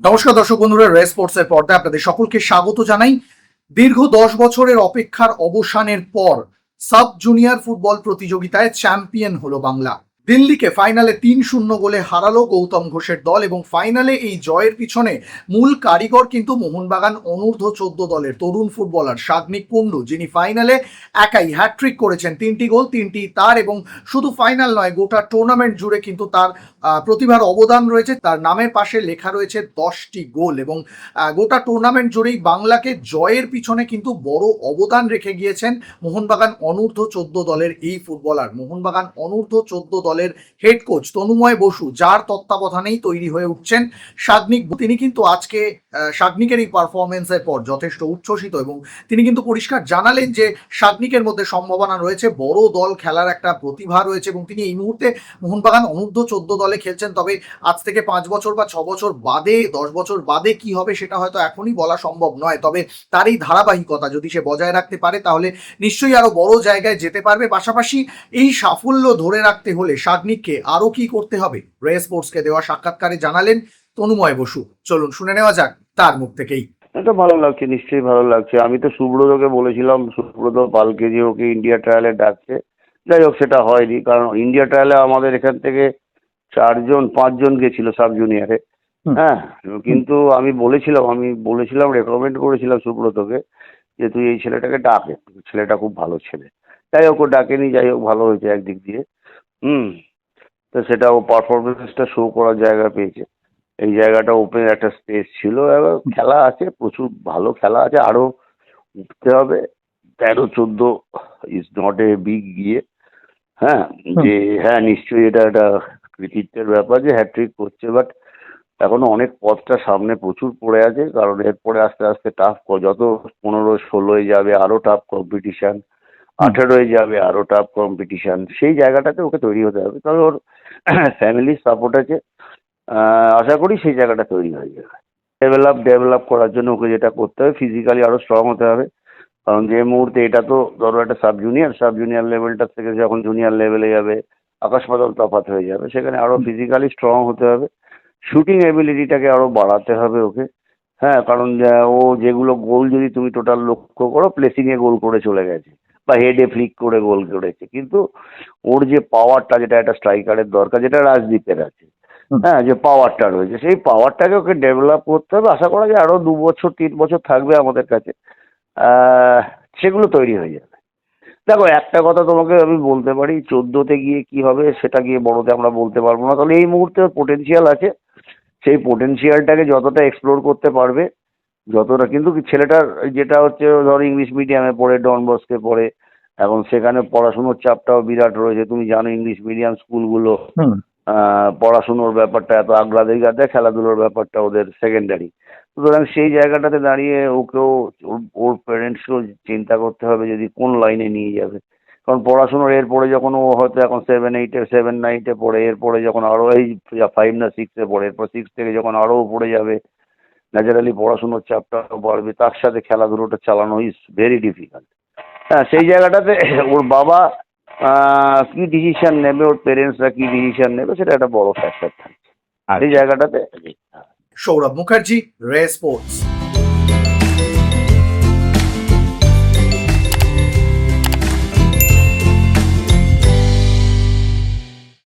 নমস্কার দর্শক বন্ধুরা রে স্পোর্টস এর পর্দায় আপনাদের সকলকে স্বাগত জানাই। দীর্ঘ দশ বছরের অপেক্ষার অবসানের পর সাব জুনিয়র ফুটবল প্রতিযোগিতায় চ্যাম্পিয়ন হলো বাংলা। দিল্লিকে ফাইনালে তিন শূন্য গোলে হারালো গৌতম ঘোষের দল এবং ফাইনালে এই জয়ের পিছনে মূল কারিগর কিন্তু মোহনবাগান অনূর্ধ্ব চোদ্দ দলের তরুণ ফুটবলার সাগ্নিক কুন্ডু যিনি ফাইনালে একাই হ্যাট্রিক করেছেন। তিনটি গোল, তিনটি তার এবং শুধু ফাইনাল নয়, গোটা টুর্নামেন্ট জুড়ে কিন্তু তার প্রতিভার অবদান রয়েছে। তার নামের পাশে লেখা রয়েছে দশটি গোল এবং গোটা টুর্নামেন্ট জুড়েই বাংলাকে জয়ের পিছনে কিন্তু বড় অবদান রেখে গিয়েছেন মোহনবাগান অনূর্ধ্ব চোদ্দ দলের এই ফুটবলার মোহনবাগান অনূর্ধ্ব চোদ্দ দলের হেড কোচ তনুময় বসু, যার তত্ত্বাবধানেই তৈরি হয়ে উঠছেন সাগ্নিক তিনি কিন্তু আজকে সাগ্নিকের এই পারফরমেন্সের পর যথেষ্ট উচ্ছ্বসিত এবং তিনি কিন্তু পরিষ্কার জানালেন যে সাগ্নিকের মধ্যে সম্ভাবনা রয়েছে, বড় দল খেলার একটা প্রতিভা রয়েছে এবং তিনি এই মুহূর্তে মোহনবাগান অনূর্ধ্ব চোদ্দ দলে খেলছেন। তবে আজ থেকে পাঁচ বছর বা ছ বছর বাদে, দশ বছর বাদে কি হবে সেটা হয়তো এখনই বলা সম্ভব নয়। তবে তার এই ধারাবাহিকতা যদি সে বজায় রাখতে পারে, তাহলে নিশ্চয়ই আরও বড় জায়গায় যেতে পারবে। পাশাপাশি এই সাফল্য ধরে রাখতে হলে সাগ্নিককে আরও কি করতে হবে? রে স্পোর্টসকে দেওয়া সাক্ষাৎকারে জানালেন তনুময় বসু। চলুন শুনে নেওয়া যাক তার মুখ থেকেই। এটা ভালো লাগছে নিশ্চয়ই ভালো লাগছে। আমি তো সুব্রতকে বলেছিলাম সুব্রত পালকে যে ওকে ইন্ডিয়া ট্রায়ালে ডাকছে। যাই হোক সেটা হয়নি কারণ ইন্ডিয়া ট্রায়ালে আমাদের এখান থেকে চারজন পাঁচজন গেছিল সাব জুনিয়রে। হ্যাঁ কিন্তু আমি বলেছিলাম আমি বলেছিলাম রেকমেন্ড করেছিলাম সুব্রতকে যে তুই এই ছেলেটাকে ডাকে ছেলেটা খুব ভালো ছেলে। যাই হোক ও ডাকেনি যাই হোক ভালো হয়েছে একদিক দিয়ে। হুম। তো সেটা ও পারফরমেন্সটা শো করার জায়গা পেয়েছে। এই জায়গাটা ওপেন একটা স্পেস ছিল। এবার খেলা আছে প্রচুর ভালো খেলা আছে। আরও উঠতে হবে। তেরো চোদ্দ ইজ নট এ বিগ গিয়ে হ্যাঁ যে হ্যাঁ নিশ্চয়ই এটা একটা কৃতিত্বের ব্যাপার যে হ্যাট্রিক করছে। বাট এখনও অনেক পথটা সামনে প্রচুর পড়ে আছে। কারণ এরপরে আস্তে আস্তে টাফ যত পনেরো ষোলোয় যাবে আরও টাফ কম্পিটিশন আঠেরোয় যাবে আরও টাফ কম্পিটিশন সেই জায়গাটাতে ওকে তৈরি হতে হবে। তবে ওর ফ্যামিলির সাপোর্ট আছে। আশা করি সেই জায়গাটা তৈরি হয়ে যাবে। ডেভেলপ ডেভেলপ করার জন্য ওকে যেটা করতে হবে ফিজিক্যালি আরও স্ট্রং হতে হবে। কারণ যে মুহূর্তে এটা তো ধরো একটা সাব জুনিয়র সাব জুনিয়র লেভেলটা থেকে যখন জুনিয়র লেভেলে যাবে আকাশ পাতাল তফাৎ হয়ে যাবে। সেখানে আরও ফিজিক্যালি স্ট্রং হতে হবে। শুটিং এবিলিটিটাকে আরও বাড়াতে হবে ওকে। হ্যাঁ কারণ ও যেগুলো গোল যদি তুমি টোটাল লক্ষ্য করো প্লেসিং এ গোল করে চলে গেছে। বা হেডে ফ্লিক করে গোল করেছে। কিন্তু ওর যে পাওয়ারটা যেটা একটা স্ট্রাইকারের দরকার যেটা রাজদীপের আছে হ্যাঁ যে পাওয়ারটা রয়েছে সেই পাওয়ারটাকে ওকে ডেভেলপ করতে হবে। আশা করা যায় আরও দু বছর তিন বছর থাকবে আমাদের কাছে। আহ, সেগুলো তৈরি হয়ে যাবে। দেখো একটা কথা তোমাকে আমি বলতে পারি চোদ্দোতে গিয়ে কি হবে সেটা গিয়ে বড়তে আমরা বলতে পারব না। তাহলে এই মুহূর্তে পোটেনশিয়াল আছে। সেই পোটেনশিয়ালটাকে যতটা এক্সপ্লোর করতে পারবে যতটা কিন্তু ছেলেটার যেটা হচ্ছে ধর ইংলিশ মিডিয়ামে পড়ে ডন বস্কে পড়ে এখন সেখানে পড়াশুনোর চাপটাও বিরাট রয়েছে। তুমি জানো ইংলিশ মিডিয়াম স্কুলগুলো পড়াশুনোর ব্যাপারটা এত আগ্রাধিকার দেয় খেলাধুলোর ব্যাপারটা ওদের সেকেন্ডারি সুতরাং সেই জায়গাটাতে দাঁড়িয়ে ওকেও ওর- ওর প্যারেন্টসকেও চিন্তা করতে হবে যদি কোন লাইনে নিয়ে যাবে। কারণ পড়াশুনোর এরপরে যখন ও হয়তো এখন সেভেন এইটে সেভেন নাইটে পড়ে এরপরে যখন আরও এই ফাইভ না সিক্সে পড়ে এরপর সিক্স থেকে যখন আরও পড়ে যাবে ন্যাচারালি পড়াশুনোর চাপটাও বাড়বে তার সাথে খেলাধুলোটা চালানো ইজ ভেরি ডিফিকাল্ট হ্যাঁ সেই জায়গাটাতে ওর বাবা কি ডিসিশন নেবে ওর পেরেন্টসরা কি ডিসিশন নেবে সেটা একটা বড় ফ্যাক্টর থাকছে। এই জায়গাটাতে সৌরভ মুখার্জি রে স্পোর্টস